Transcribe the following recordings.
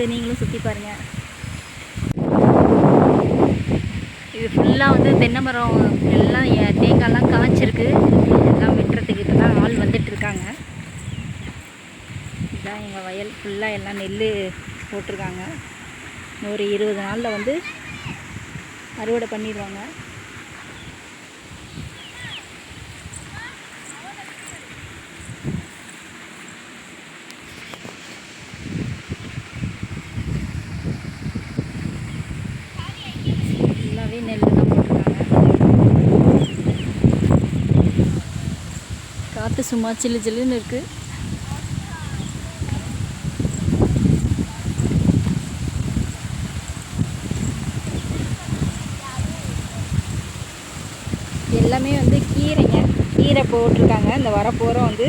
எங்களோட நீங்களும் சுற்றி பாருங்கள் இது ஃபுல்லாக வந்து தென்னை மரம் எல்லாம் தேங்காய்லாம் காய்ச்சிருக்கு. எல்லாம் வெட்டுறதுக்கு இப்போ தான் ஆள் வந்துட்டு இருக்காங்க. இதுதான் எங்கள் வயல். ஃபுல்லாக எல்லாம் நெல் போட்டிருக்காங்க. ஒரு இருபது நாளில் வந்து அறுவடை பண்ணிடுவாங்க ஃபுல்லாகவே நெல் தான் போட்டிருக்காங்க காற்று சும்மா சில்லு சில்லுன்னு இருக்குது எல்லாமே வந்து கீரைங்க. கீரை போட்டிருக்காங்க. இந்த வரப்போகிற வந்து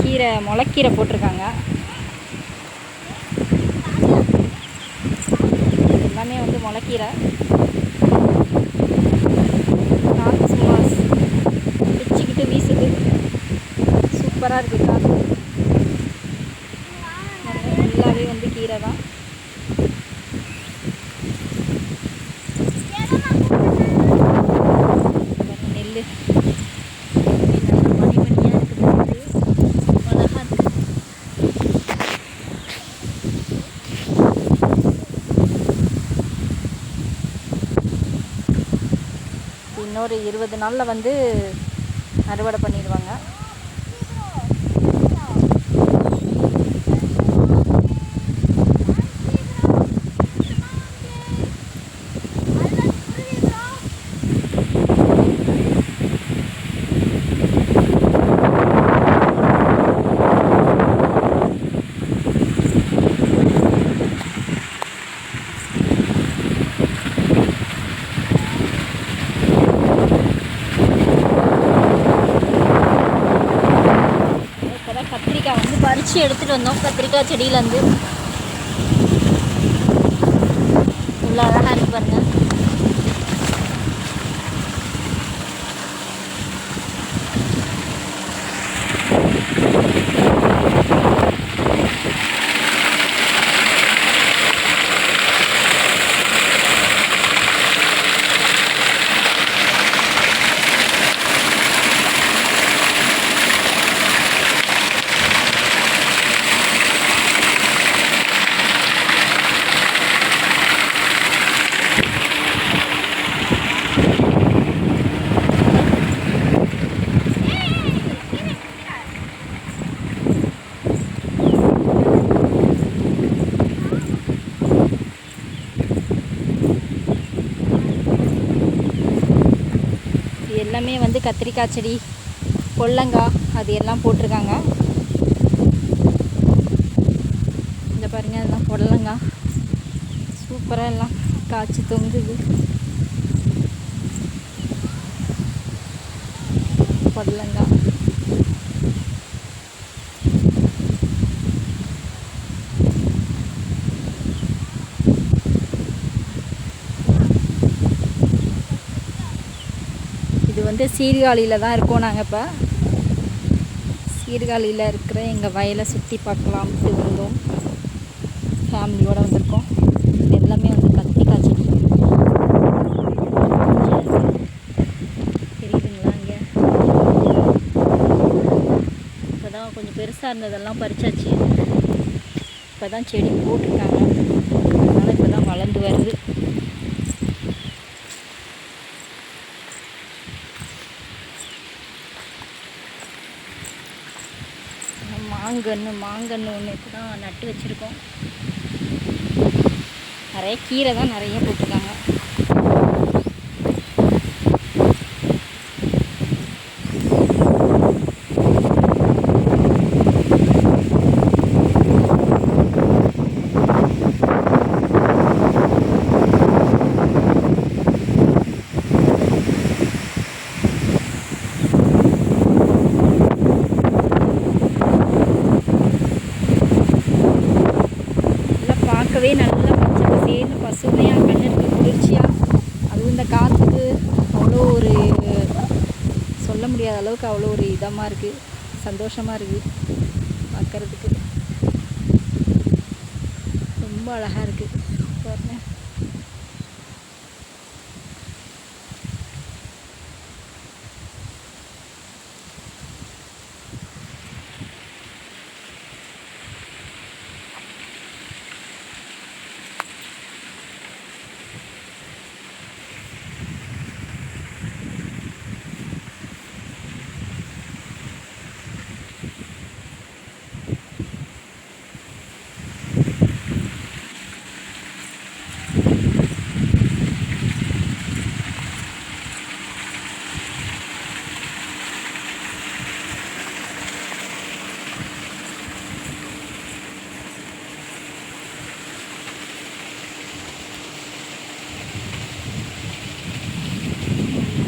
கீரை முளைக்கீரை போட்டிருக்காங்க. எல்லாமே வந்து முளைக்கீரை காற்று சும்மா பிச்சுக்கிட்டு வீசுது சூப்பராக இருக்குது காற்று ஃபுல்லாகவே வந்து கீரை தான் நெல் மணி மணியாக இருக்குது அழகாக இருக்குது ஒரு இருபது நாளில் வந்து அறுவடை பண்ணிடுவாங்க இப்போ தான் கத்திரிக்காய் வந்து பறித்து எடுத்துகிட்டு வந்தோம். கத்திரிக்காய் செடியிலேருந்து இவ்வளோ அழகாக இருக்கு பாருங்கள் இது எல்லாமே வந்து கத்திரிக்காய் செடி கொல்லங்காய் அது எல்லாம் போட்டிருக்காங்க. இந்த பாருங்க அதெல்லாம் கொல்லங்காய் சூப்பராக எல்லாம் காய்ச்சி தொங்குது. கொல்லங்காய் இது வந்து சீர்காழியில் தான் இருக்கோம் நாங்கள் இப்போ. சீர்காழியில் இருக்கிற எங்கள் வயலை சுற்றி பார்க்கலாம்ட்டு வந்தோம் ஃபேமிலியோடு வந்திருக்கோம். எல்லாமே வந்து கத்திரிக்காய் செடி தெரியுதுங்களா இங்கே இப்போ தான் கொஞ்சம் பெருசாக இருந்ததெல்லாம் பறிச்சாச்சு. இப்போ தான் செடி போட்டிருக்காங்க. அதனால் இப்போ தான் வளர்ந்து வருது. மாங்கன்று மாங்கன்று ஒன்று இப்போ தான் நட்டு வச்சுருக்கோம். நிறைய கீரை தான் நிறைய போட்டிருக்காங்க. எல்லாம் நல்லா பச்சை பசேர்னு பசுமையாக கண்ணுக்கு குளிர்ச்சியாக அதுவும் இந்த காற்றுக்கு அவ்வளோ ஒரு சொல்ல முடியாத அளவுக்கு அவ்வளோ ஒரு இதமாக இருக்குது சந்தோஷமாக இருக்குது பார்க்குறதுக்கு ரொம்ப அழகாக இருக்குது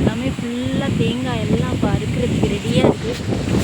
எல்லாமே ஃபுல்லாக தேங்காய் எல்லாம் இப்போ அறுக்கிறதுக்கு ரெடியாக இருக்குது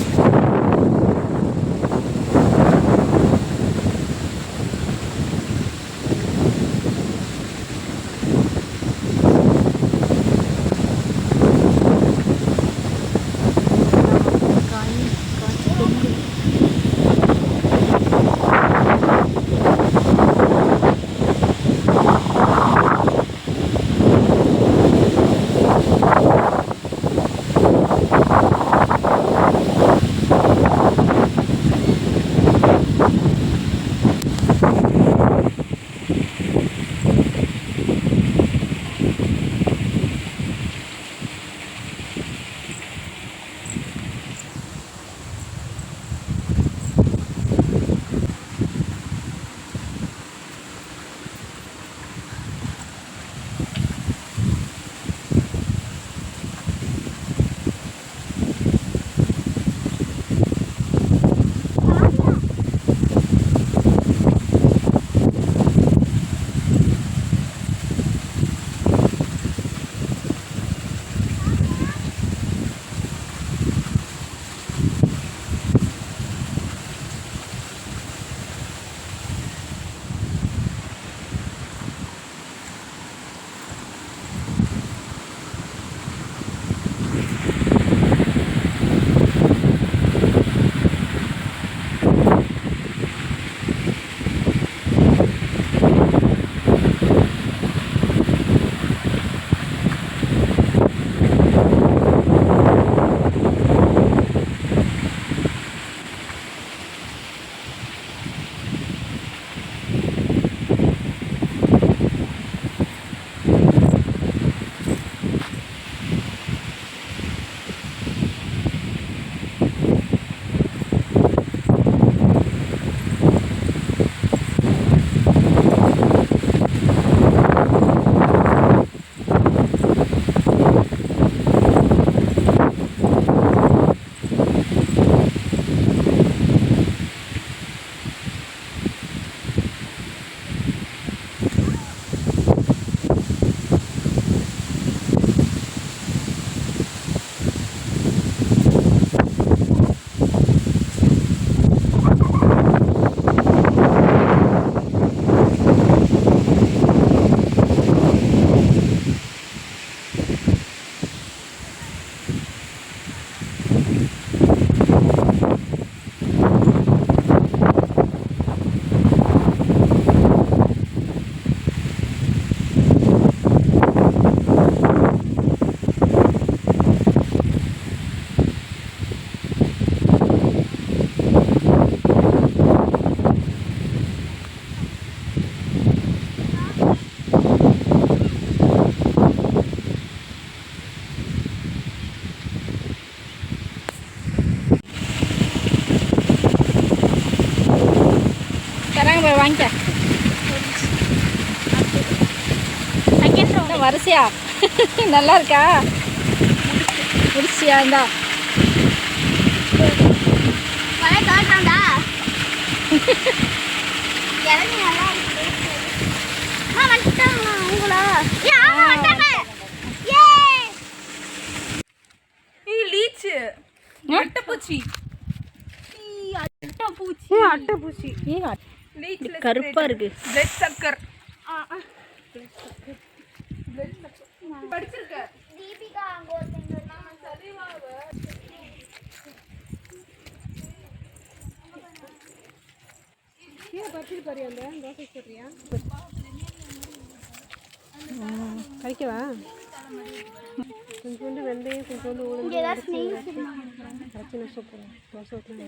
தராங்க போய் வாங்கிக்க என்ன வரிசையா? நல்லா இருக்கா? முடிச்சியா இந்தா? அம்மா வந்துட்டாங்க உங்களா? ஏ ஆமா வந்துட்டாங்க. ஏ கருப்பா இருக்கு. பிளட் சக்கர் படிச்சிருக்க. தீபிகா அங்க ஒருத்தங்க கறிக்கவா? கொஞ்சோண்டு வெந்தயம் கொஞ்சோண்டு உளுந்து நான் சூப்பர் தோசை ஊற்றினா